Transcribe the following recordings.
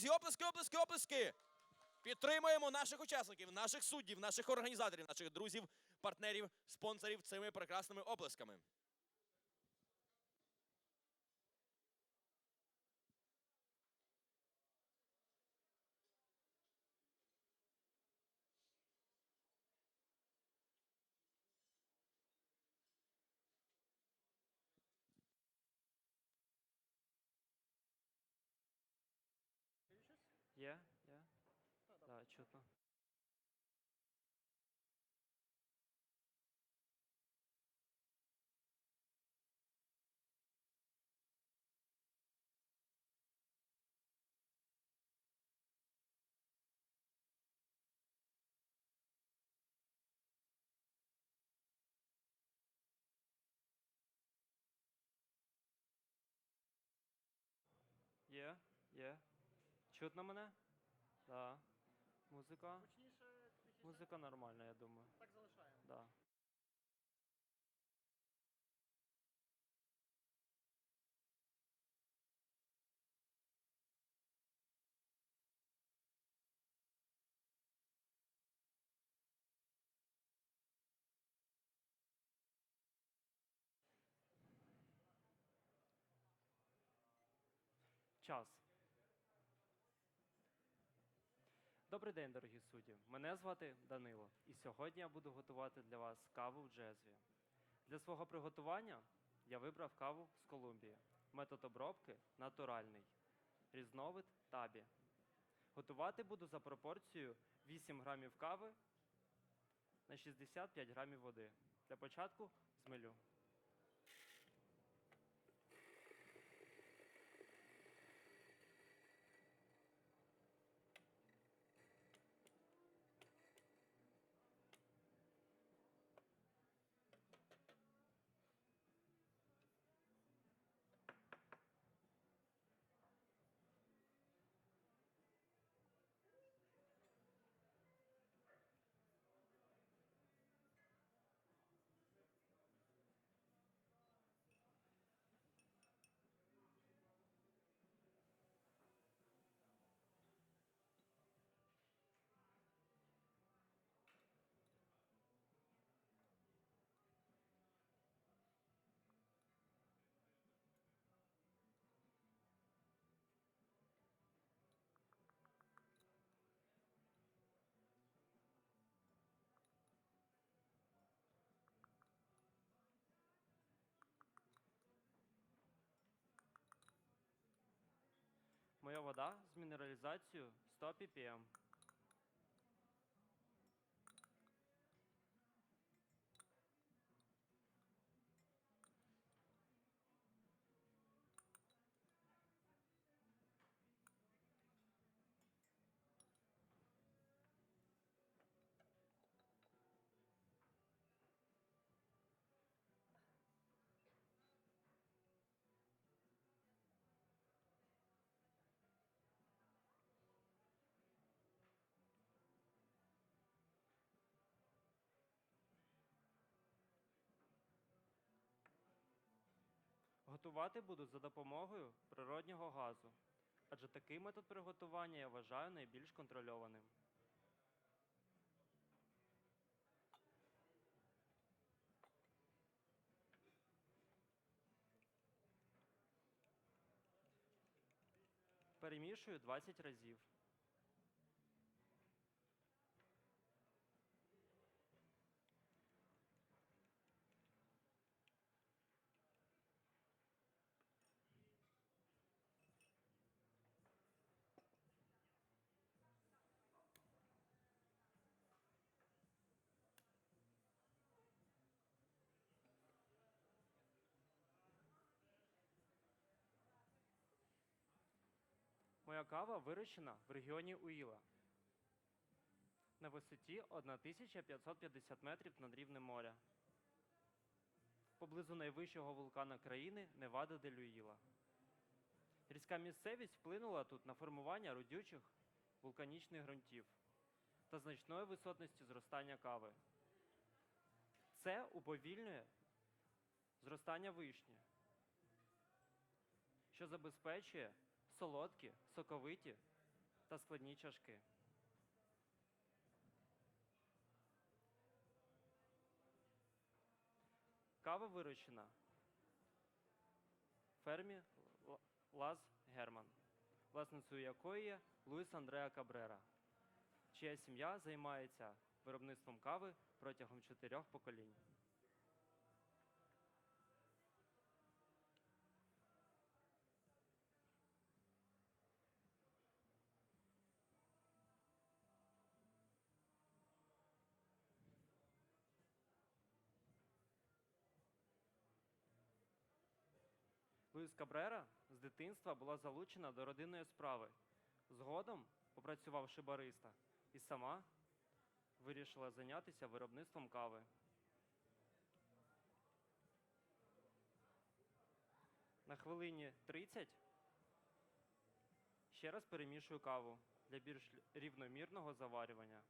друзі, оплески, оплески, оплески! Підтримуємо наших учасників, наших суддів, наших організаторів, наших друзів, партнерів, спонсорів цими прекрасними оплесками. Є? Є? Так, чутно. Є? Чутно мене? Так. Музика? Гучніше, тихіше. Музика нормальна, я думаю. Так залишаємо. Да. Час. Добрий день, дорогі судді. Мене звати Данило, і сьогодні я буду готувати для вас каву в джезві. Для свого приготування я вибрав каву з Колумбії. Метод обробки натуральний. Різновид табі. Готувати буду за пропорцією 8 грамів кави на 65 грамів води. Для початку змилю. Вода з мінералізацією 100 ppm. Готувати буду за допомогою природнього газу, адже такий метод приготування я вважаю найбільш контрольованим. Перемішую 20 разів. Моя кава вирощена в регіоні Уїла на висоті 1550 метрів над рівнем моря. Поблизу найвищого вулкана країни Невада де Люїла. Гірська місцевість вплинула тут на формування родючих вулканічних ґрунтів та значної висотності зростання кави. Це уповільнює зростання вишні, що забезпечує солодкі, соковиті та складні чашки. Кава вирощена в фермі Лаз Герман, власницею якої є Луїс Андреа Кабрера, чия сім'я займається виробництвом кави протягом чотирьох поколінь. Луїс Кабрера з дитинства була залучена до родинної справи. Згодом, попрацювавши бариста, і сама вирішила зайнятися виробництвом кави. На хвилині 30 ще раз перемішую каву для більш рівномірного заварювання.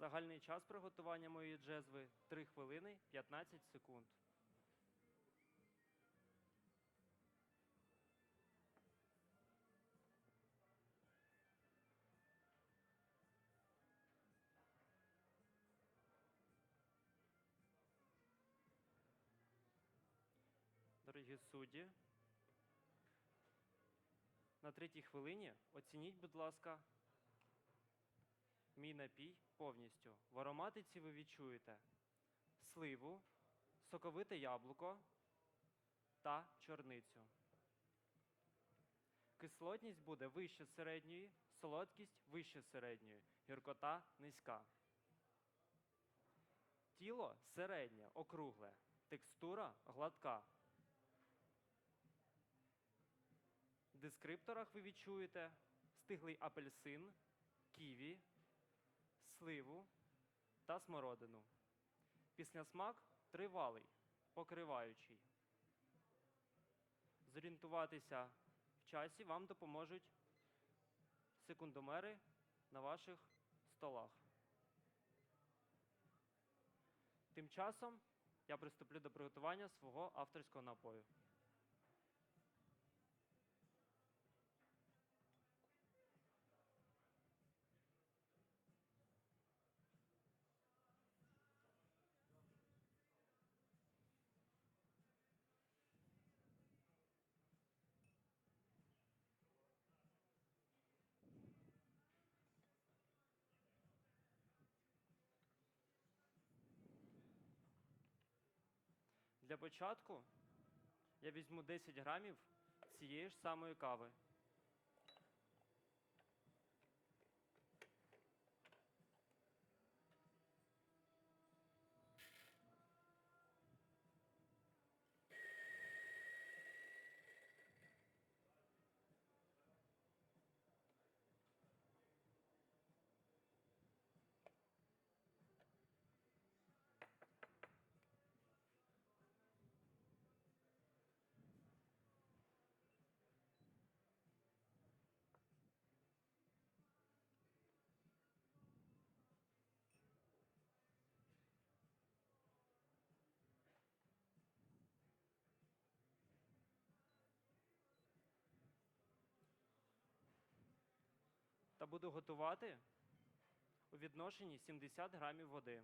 Загальний час приготування моєї джезви 3 хвилини 15 секунд. Дорогі судді, на третій хвилині оцініть, будь ласка, мій напій повністю. В ароматиці ви відчуєте сливу, соковите яблуко та чорницю. Кислотність буде вище середньої, солодкість вище середньої, гіркота низька. Тіло середнє, округле, текстура гладка. В дескрипторах ви відчуєте стиглий апельсин, ківі, сливу та смородину. Післясмак тривалий, покриваючий. Зорієнтуватися в часі вам допоможуть секундомери на ваших столах. Тим часом я приступлю до приготування свого авторського напою. Для початку я візьму 10 грамів цієї ж самої кави. Буду готувати у відношенні 70 грамів води.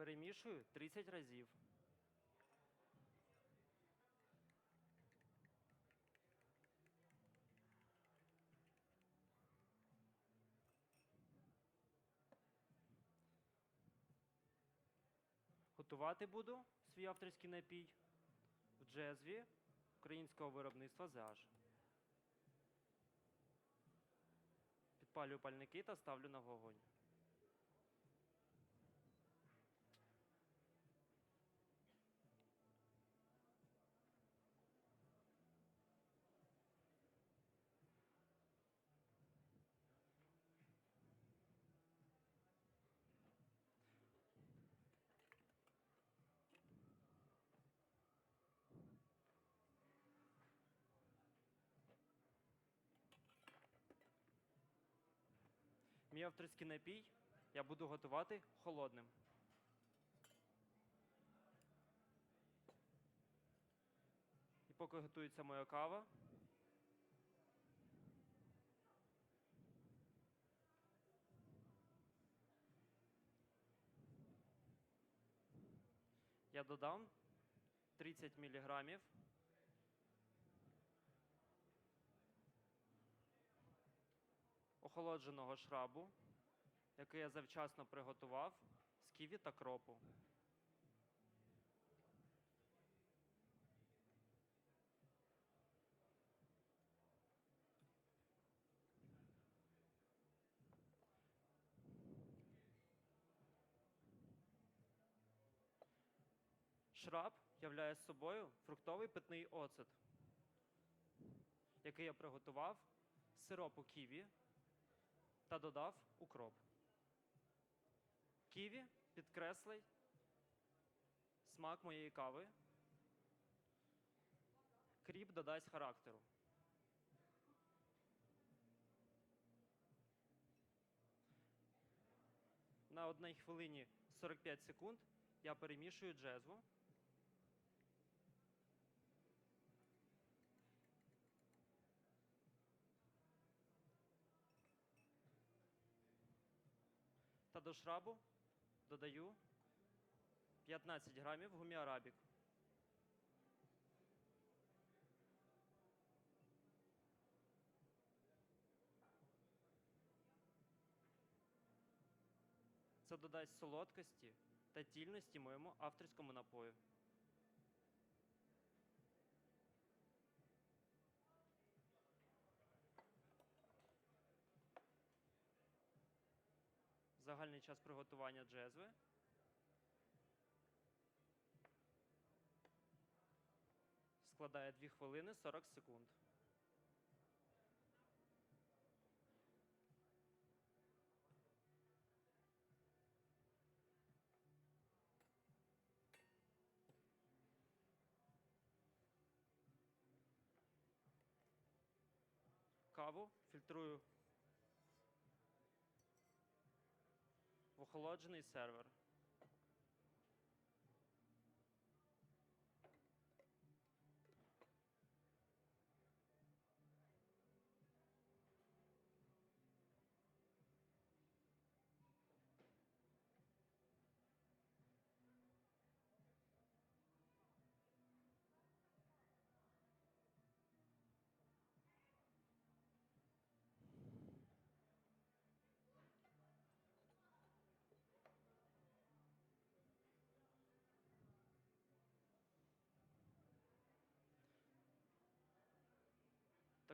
Перемішую 30 разів. Готувати буду свій авторський напій в джезві українського виробництва ZH. Підпалюю пальники та ставлю на вогонь. Мій авторський напій я буду готувати холодним. І поки готується моя кава, я додам 30 міліграмів охолодженого шрабу, який я завчасно приготував з ківі та кропу. Шраб являє собою фруктовий питний оцет, який я приготував з сиропу ківі та додав укроп. Ківі підкреслить смак моєї кави. Кріп додасть характеру. На одній хвилині 45 секунд я перемішую джезву. До шрабу додаю 15 грамів гуміарабік. Це додасть солодкості та тільності моєму авторському напою. Загальний час приготування джезви. складає 2 хвилини 40 секунд. Каву фільтрую охолоджений сервер.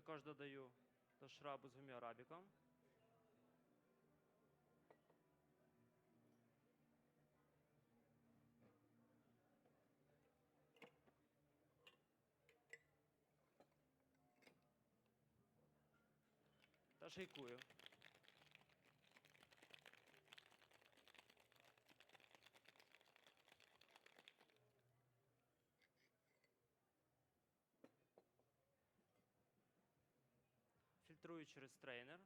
Також додаю до шрабу з гуміарабіком. Та шейкую. Фільтрую через трейнер.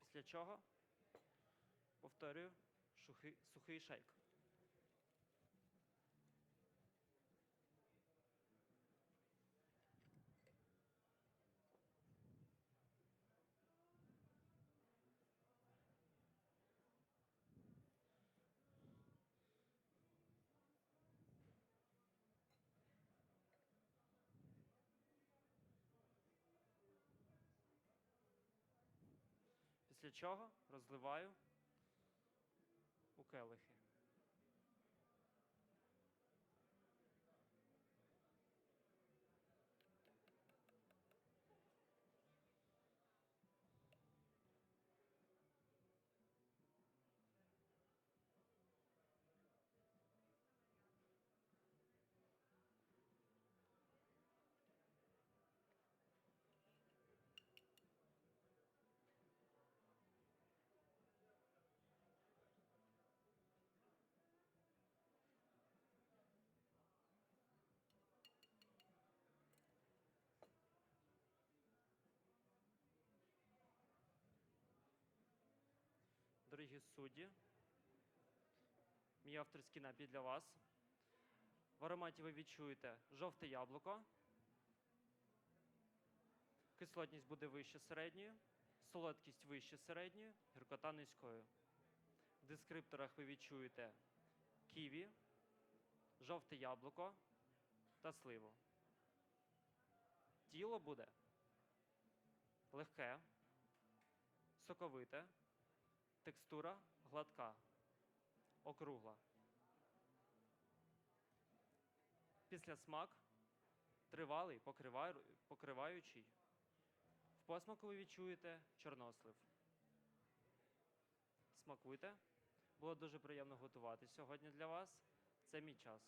Після чого повторюю сухий, шейк. Після чого розливаю у келихи. Дорогі судді, мій авторський напій для вас. В ароматі ви відчуєте жовте яблуко. Кислотність буде вище середньої, солодкість вище середньої, гіркота низькою. В дескрипторах ви відчуєте ківі, жовте яблуко та сливу. Тіло буде легке, соковите. Текстура гладка, округла. Після смак тривалий, покриваю- покриваючий. В посмаку ви відчуєте чорнослив. Смакуйте. Було дуже приємно готувати сьогодні для вас. Це мій час.